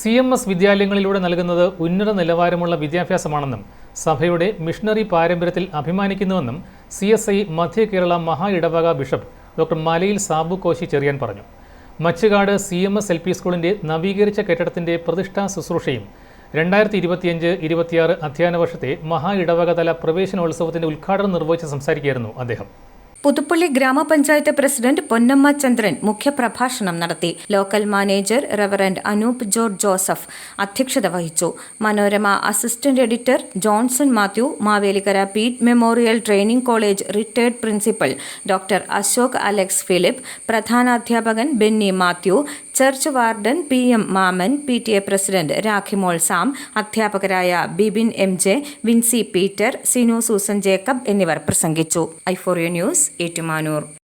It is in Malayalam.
സി എം എസ് വിദ്യാലയങ്ങളിലൂടെ നൽകുന്നത് ഉന്നത നിലവാരമുള്ള വിദ്യാഭ്യാസമാണെന്നും സഭയുടെ മിഷണറി പാരമ്പര്യത്തിൽ അഭിമാനിക്കുന്നുവെന്നും സി എസ് ഐ മധ്യ കേരള മഹാ ഇടവക ബിഷപ്പ് ഡോക്ടർ മലയിൽ സാബു കോശി ചെറിയാൻ പറഞ്ഞു. Machukad C M S L P സ്കൂളിന്റെ നവീകരിച്ച കെട്ടിടത്തിന്റെ പ്രതിഷ്ഠാ ശുശ്രൂഷയും രണ്ടായിരത്തി ഇരുപത്തിയഞ്ച് ഇരുപത്തിയാറ് അധ്യയന വർഷത്തെ മഹാ ഇടവകതല പ്രവേശനോത്സവത്തിന്റെ ഉദ്ഘാടനം നിർവഹിച്ച് സംസാരിക്കുകയായിരുന്നു അദ്ദേഹം. പുതുപ്പള്ളി ഗ്രാമപഞ്ചായത്ത് പ്രസിഡന്റ് പൊന്നമ്മ ചന്ദ്രൻ മുഖ്യപ്രഭാഷണം നടത്തി. Local manager reverend Anoop George Joseph അധ്യക്ഷത വഹിച്ചു. Manorama assistant editor Johnson Mathew Mavelikara Peet memorial training college retired principal doctor Ashok Alex Philip പ്രധാനാധ്യാപകൻ Benny Mathew church warden P M Mammen P T A president Rakhimol Sam അധ്യാപകരായ Bibin M J Vincy Peter Sinu Susan Jacob എന്നിവർ പ്രസംഗിച്ചു. ഐഫോറിയ ന്യൂസ് ഏറ്റുമാനൂർ.